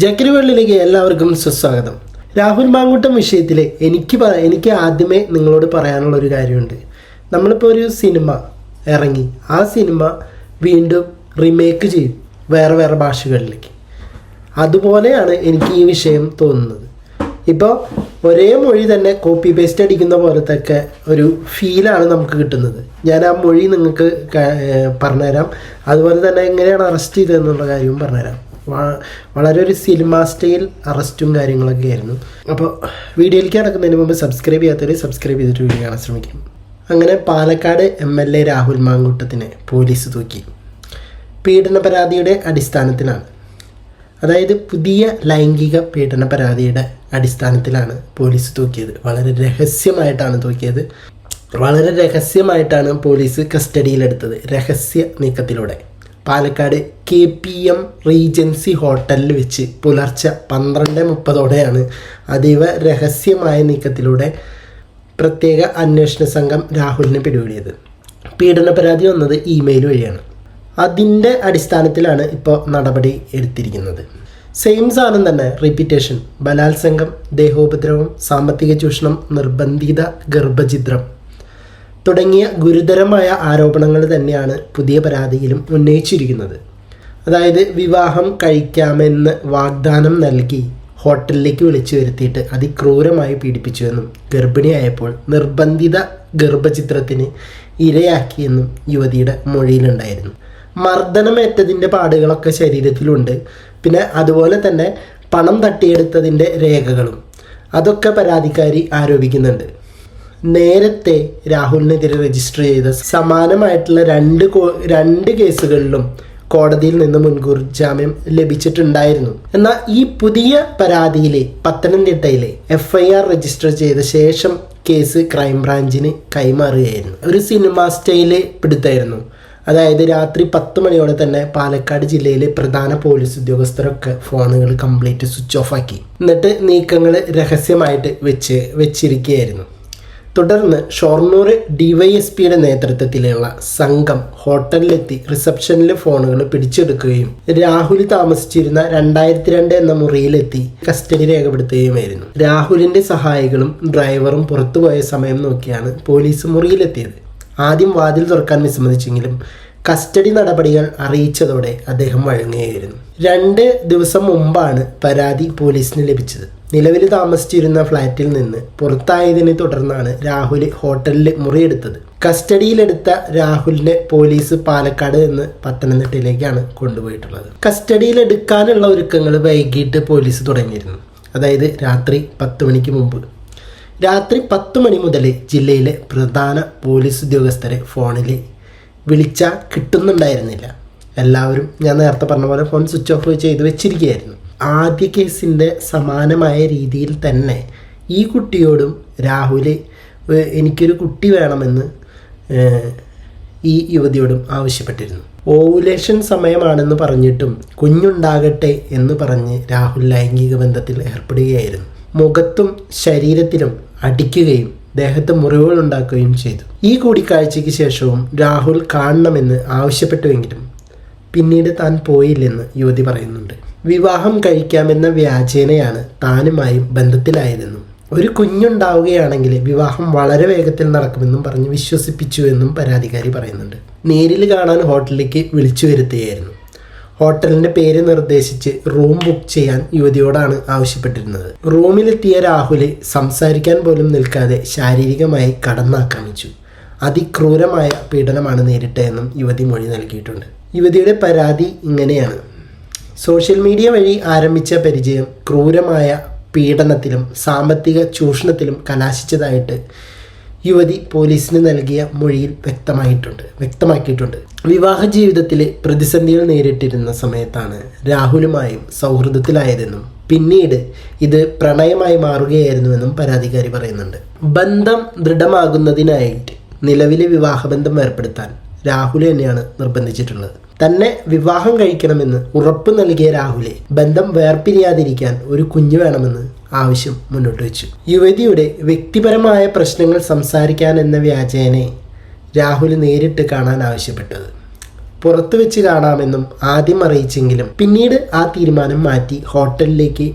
ജക്കരി വേൾഡിലേക്ക് എല്ലാവർക്കും സുസ്വാഗതം. രാഹുൽ മാങ്കൂട്ടം വിഷയത്തിൽ എനിക്ക് എനിക്ക് ആദ്യമേ നിങ്ങളോട് പറയാനുള്ള ഒരു കാര്യമുണ്ട്. നമ്മളിപ്പോൾ ഒരു സിനിമ ഇറങ്ങി. ആ സിനിമ വീണ്ടും റീമേക്ക് ചെയ്യും വേറെ വേറെ ഭാഷകളിലേക്ക്. അതുപോലെയാണ് എനിക്ക് ഈ വിഷയം തോന്നുന്നത്. ഇപ്പോൾ ഒരേ മൊഴി തന്നെ കോപ്പി പേസ്റ്റ് അടിക്കുന്ന പോലത്തൊക്കെ ഒരു ഫീലാണ് നമുക്ക് കിട്ടുന്നത്. ഞാൻ ആ മൊഴി നിങ്ങൾക്ക് പറഞ്ഞുതരാം. അതുപോലെ തന്നെ എങ്ങനെയാണ് അറസ്റ്റ് ചെയ്തതെന്നുള്ള കാര്യവും പറഞ്ഞുതരാം. വളരെ ഒരു സിനിമ സ്റ്റൈൽ അറസ്റ്റും കാര്യങ്ങളൊക്കെ ആയിരുന്നു. അപ്പോൾ വീഡിയോയിലേക്ക് നടക്കുന്നതിന് മുമ്പ് സബ്സ്ക്രൈബ് ചെയ്യാത്തവർ സബ്സ്ക്രൈബ് ചെയ്തിട്ട് വീഡിയോ കാണാൻ ശ്രമിക്കും. അങ്ങനെ Palakkad M L A Rahul മാങ്കൂട്ടത്തിനെ police തൂക്കി. പീഡന പരാതിയുടെ അടിസ്ഥാനത്തിലാണ്. അതായത് പുതിയ ലൈംഗിക പീഡന പരാതിയുടെ അടിസ്ഥാനത്തിലാണ് പോലീസ് തൂക്കിയത്. വളരെ രഹസ്യമായിട്ടാണ് തൂക്കിയത്. വളരെ രഹസ്യമായിട്ടാണ് പോലീസ് കസ്റ്റഡിയിലെടുത്തത്. രഹസ്യ നീക്കത്തിലൂടെ. Palakkad K P M regency ഹോട്ടലിൽ വെച്ച് പുലർച്ചെ പന്ത്രണ്ട് മുപ്പതോടെയാണ് അതീവ രഹസ്യമായ നീക്കത്തിലൂടെ പ്രത്യേക അന്വേഷണ സംഘം രാഹുലിനെ പിടികൂടിയത്. പീഡന പരാതി വന്നത് ഇമെയിൽ വഴിയാണ്. അതിന്റെ അടിസ്ഥാനത്തിലാണ് ഇപ്പോൾ നടപടി എടുത്തിരിക്കുന്നത്. സെയിം സാധനം തന്നെ റിപ്പീറ്റേഷൻ ബലാത്സംഗം ദേഹോപദ്രവം സാമ്പത്തിക ചൂഷണം നിർബന്ധിത ഗർഭഛിദ്രം തുടങ്ങിയ ഗുരുതരമായ ആരോപണങ്ങൾ തന്നെയാണ് പുതിയ പരാതിയിലും ഉന്നയിച്ചിരിക്കുന്നത്. അതായത് വിവാഹം കഴിക്കാമെന്ന് വാഗ്ദാനം നൽകി ഹോട്ടലിലേക്ക് വിളിച്ചു വരുത്തിയിട്ട് അതിക്രൂരമായി പീഡിപ്പിച്ചുവെന്നും ഗർഭിണിയായപ്പോൾ നിർബന്ധിത ഗർഭചിത്രത്തിന് ഇരയാക്കിയെന്നും യുവതിയുടെ മൊഴിയിലുണ്ടായിരുന്നു. മർദ്ദനമേറ്റതിന്റെ പാടുകളൊക്കെ ശരീരത്തിലുണ്ട്. പിന്നെ അതുപോലെ തന്നെ പണം തട്ടിയെടുത്തതിന്റെ രേഖകളും. അതൊക്കെ പരാതിക്കാരി ആരോപിക്കുന്നുണ്ട്. നേരത്തെ രാഹുലിനെതിരെ രജിസ്റ്റർ ചെയ്ത സമാനമായിട്ടുള്ള രണ്ട് രണ്ട് കേസുകളിലും കോടതിയിൽ നിന്ന് മുൻകൂർ ജാമ്യം ലഭിച്ചിട്ടുണ്ടായിരുന്നു. എന്നാൽ ഈ പുതിയ പരാതിയിലെ പത്തനംതിട്ടയിലെ എഫ് ഐ ആർ രജിസ്റ്റർ ചെയ്ത ശേഷം കേസ് ക്രൈംബ്രാഞ്ചിന് കൈമാറുകയായിരുന്നു. ഒരു സിനിമ സ്റ്റൈൽ പിടുത്തായിരുന്നു. അതായത് രാത്രി പത്ത് മണിയോടെ തന്നെ പാലക്കാട് ജില്ലയിലെ പ്രധാന പോലീസ് ഉദ്യോഗസ്ഥരൊക്കെ ഫോണുകൾ കംപ്ലീറ്റ് സ്വിച്ച് ഓഫ് ആക്കി. എന്നിട്ട് നീക്കങ്ങൾ രഹസ്യമായിട്ട് വെച്ച് വെച്ചിരിക്കുകയായിരുന്നു. തുടർന്ന് ഷൊർണൂർ ഡിവൈഎസ്പിയുടെ നേതൃത്വത്തിലുള്ള സംഘം ഹോട്ടലിലെത്തി റിസപ്ഷനിലെ ഫോണുകൾ പിടിച്ചെടുക്കുകയും രാഹുൽ താമസിച്ചിരുന്ന രണ്ടായിരത്തി രണ്ട് എന്ന മുറിയിലെത്തി കസ്റ്റഡി രേഖപ്പെടുത്തുകയുമായിരുന്നു. രാഹുലിന്റെ സഹായികളും ഡ്രൈവറും പുറത്തുപോയ സമയം നോക്കിയാണ് പോലീസ് മുറിയിലെത്തിയത്. ആദ്യം വാതിൽ തുറക്കാൻ വിസമ്മതിച്ചെങ്കിലും കസ്റ്റഡി നടപടികൾ അറിയിച്ചതോടെ അദ്ദേഹം വഴങ്ങുകയായിരുന്നു. രണ്ട് ദിവസം മുമ്പാണ് പരാതി പോലീസിന് ലഭിച്ചത്. നിലവിൽ താമസിച്ചിരുന്ന ഫ്ളാറ്റിൽ നിന്ന് പുറത്തായതിനെ തുടർന്നാണ് രാഹുൽ ഹോട്ടലിൽ മുറിയെടുത്തത്. കസ്റ്റഡിയിലെടുത്ത രാഹുലിനെ പോലീസ് പാലക്കാട് നിന്ന് പത്തനംതിട്ടയിലേക്കാണ് കൊണ്ടുപോയിട്ടുള്ളത്. കസ്റ്റഡിയിലെടുക്കാനുള്ള ഒരുക്കങ്ങൾ വൈകിട്ട് പോലീസ് തുടങ്ങിയിരുന്നു. അതായത് രാത്രി പത്ത് മണിക്ക് മുമ്പ്. രാത്രി പത്ത് മണി മുതൽ ജില്ലയിലെ പ്രധാന പോലീസ് ഉദ്യോഗസ്ഥരെ ഫോണിൽ വിളിച്ചാൽ കിട്ടുന്നുണ്ടായിരുന്നില്ല. എല്ലാവരും ഞാൻ നേരത്തെ പറഞ്ഞ പോലെ ഫോൺ സ്വിച്ച് ഓഫ് ചെയ്ത് വെച്ചിരിക്കുകയായിരുന്നു. ആദ്യ കേസിന്റെ സമാനമായ രീതിയിൽ തന്നെ ഈ കുട്ടിയോടും രാഹുൽ എനിക്കൊരു കുട്ടി വേണമെന്ന് ഈ യുവതിയോടും ആവശ്യപ്പെട്ടിരുന്നു. ഓവുലേഷൻ സമയമാണെന്ന് പറഞ്ഞിട്ടും കുഞ്ഞുണ്ടാകട്ടെ എന്ന് പറഞ്ഞ് രാഹുൽ ലൈംഗിക ബന്ധത്തിൽ ഏർപ്പെടുകയായിരുന്നു. മുഖത്തും ശരീരത്തിലും അടിക്കുകയും ദേഹത്ത് മുറിവുകൾ ഉണ്ടാക്കുകയും ചെയ്തു. ഈ കൂടിക്കാഴ്ചയ്ക്ക് ശേഷവും രാഹുൽ കാണണമെന്ന് ആവശ്യപ്പെട്ടുവെങ്കിലും പിന്നീട് താൻ പോയില്ലെന്ന് യുവതി പറയുന്നുണ്ട്. വിവാഹം കഴിക്കാമെന്ന വ്യാജേനയാണ് താനുമായും ബന്ധത്തിലായിരുന്നു ഒരു കുഞ്ഞുണ്ടാവുകയാണെങ്കിൽ വിവാഹം വളരെ വേഗത്തിൽ നടക്കുമെന്നും പറഞ്ഞ് വിശ്വസിപ്പിച്ചു എന്നും പരാതിക്കാരി പറയുന്നുണ്ട്. നേരിൽ കാണാൻ ഹോട്ടലിലേക്ക് വിളിച്ചു വരുത്തുകയായിരുന്നു. ഹോട്ടലിന്റെ പേര് നിർദ്ദേശിച്ച് റൂം ബുക്ക് ചെയ്യാൻ യുവതിയോടാണ് ആവശ്യപ്പെട്ടിരുന്നത്. റൂമിലെത്തിയ രാഹുൽ സംസാരിക്കാൻ പോലും നിൽക്കാതെ ശാരീരികമായി കടന്നാക്രമിച്ചു. അതിക്രൂരമായ പീഡനമാണ് നേരിട്ടതെന്നും യുവതി മൊഴി നൽകിയിട്ടുണ്ട്. യുവതിയുടെ പരാതി ഇങ്ങനെയാണ്. സോഷ്യൽ മീഡിയ വഴി ആരംഭിച്ച പരിചയം ക്രൂരമായ പീഡനത്തിലും സാമ്പത്തിക ചൂഷണത്തിലും കലാശിച്ചതായിട്ട് യുവതി പോലീസിന് നൽകിയ മൊഴിയിൽ വ്യക്തമായിട്ടുണ്ട് വ്യക്തമാക്കിയിട്ടുണ്ട്. വിവാഹ ജീവിതത്തിലെ പ്രതിസന്ധികൾ നേരിട്ടിരുന്ന സമയത്താണ് രാഹുലുമായും സൗഹൃദത്തിലായതെന്നും പിന്നീട് ഇത് പ്രണയമായി മാറുകയായിരുന്നുവെന്നും പരാതിക്കാരി പറയുന്നുണ്ട്. ബന്ധം ദൃഢമാകുന്നതിനായിട്ട് നിലവിലെ വിവാഹബന്ധം ഏർപ്പെടുത്താൻ രാഹുൽ തന്നെയാണ് നിർബന്ധിച്ചിട്ടുള്ളത്. തന്നെ വിവാഹം കഴിക്കണമെന്ന് ഉറപ്പ് നൽകിയ രാഹുലെ ബന്ധം വേർപിരിയാതിരിക്കാൻ ഒരു കുഞ്ഞു വേണമെന്ന് ആവശ്യം മുന്നോട്ട് വെച്ചു. യുവതിയുടെ വ്യക്തിപരമായ പ്രശ്നങ്ങൾ സംസാരിക്കാൻ എന്ന വ്യാജേനെ രാഹുൽ നേരിട്ട് കാണാൻ ആവശ്യപ്പെട്ടത്. പുറത്തു വെച്ച് കാണാമെന്നും ആദ്യം അറിയിച്ചെങ്കിലും പിന്നീട് ആ തീരുമാനം മാറ്റി ഹോട്ടലിലേക്ക്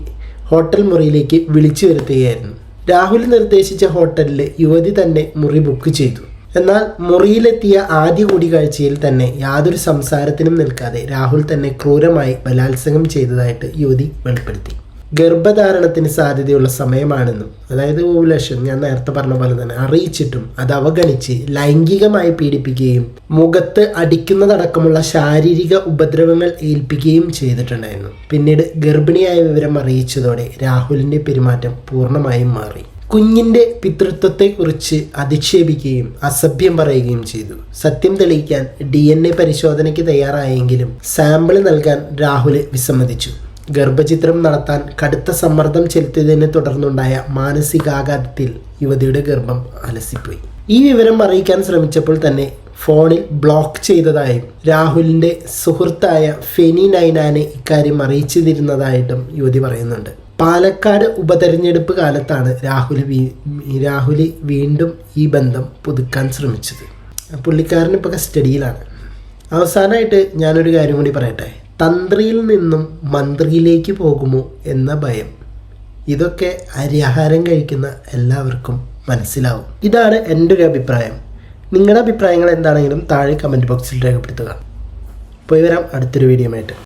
ഹോട്ടൽ മുറിയിലേക്ക് വിളിച്ചു വരുത്തുകയായിരുന്നു. രാഹുൽ നിർദ്ദേശിച്ച ഹോട്ടലിൽ യുവതി തന്നെ മുറി ബുക്ക് ചെയ്തു. എന്നാൽ മുറിയിലെത്തിയ ആദ്യ കൂടിക്കാഴ്ചയിൽ തന്നെ യാതൊരു സംസാരത്തിനും നിൽക്കാതെ രാഹുൽ തന്നെ ക്രൂരമായി ബലാത്സംഗം ചെയ്തതായിട്ട് യുവതി വെളിപ്പെടുത്തി. ഗർഭധാരണത്തിന് സാധ്യതയുള്ള സമയമാണെന്നും അതായത് ഓവുലേഷൻ ഞാൻ നേരത്തെ പറഞ്ഞ പോലെ തന്നെ അറിയിച്ചിട്ടും അത് അവഗണിച്ച് ലൈംഗികമായി പീഡിപ്പിക്കുകയും മുഖത്ത് അടിക്കുന്നതടക്കമുള്ള ശാരീരിക ഉപദ്രവങ്ങൾ ഏൽപ്പിക്കുകയും ചെയ്തിട്ടുണ്ടായിരുന്നു. പിന്നീട് ഗർഭിണിയായ വിവരം അറിയിച്ചതോടെ രാഹുലിന്റെ പെരുമാറ്റം പൂർണമായും മാറി. കുഞ്ഞിന്റെ പിതൃത്വത്തെക്കുറിച്ച് അധിക്ഷേപിക്കുകയും അസഭ്യം പറയുകയും ചെയ്തു. സത്യം തെളിയിക്കാൻ ഡി എൻ എ പരിശോധനയ്ക്ക് തയ്യാറായെങ്കിലും സാമ്പിൾ നൽകാൻ രാഹുൽ വിസമ്മതിച്ചു. ഗർഭചിത്രം നടത്താൻ കടുത്ത സമ്മർദ്ദം ചെലുത്തിയതിനെ തുടർന്നുണ്ടായ മാനസികാഘാതത്തിൽ യുവതിയുടെ ഗർഭം അലസിപ്പോയി. ഈ വിവരം അറിയിക്കാൻ ശ്രമിച്ചപ്പോൾ തന്നെ ഫോണിൽ ബ്ലോക്ക് ചെയ്തതായും രാഹുലിന്റെ സുഹൃത്തായ ഫെനി നൈനാനെ ഇക്കാര്യം അറിയിച്ചിരുന്നതായിട്ടും യുവതി പറയുന്നുണ്ട്. പാലക്കാട് ഉപതെരഞ്ഞെടുപ്പ് കാലത്താണ് രാഹുൽ രാഹുൽ വീണ്ടും ഈ ബന്ധം പുതുക്കാൻ ശ്രമിച്ചത്. പുള്ളിക്കാരൻ ഇപ്പോൾ കസ്റ്റഡിയിലാണ്. അവസാനമായിട്ട് ഞാനൊരു കാര്യം കൂടി പറയട്ടെ. തന്ത്രിയിൽ നിന്നും മന്ത്രിയിലേക്ക് പോകുമോ എന്ന ഭയം. ഇതൊക്കെ അരിയാഹാരം കഴിക്കുന്ന എല്ലാവർക്കും മനസ്സിലാവും. ഇതാണ് എന്റെ ഒരു അഭിപ്രായം. നിങ്ങളുടെ അഭിപ്രായങ്ങൾ എന്താണെങ്കിലും താഴെ കമന്റ് ബോക്സിൽ രേഖപ്പെടുത്തുക. പോയി വരാം അടുത്തൊരു വീഡിയോ ആയിട്ട്.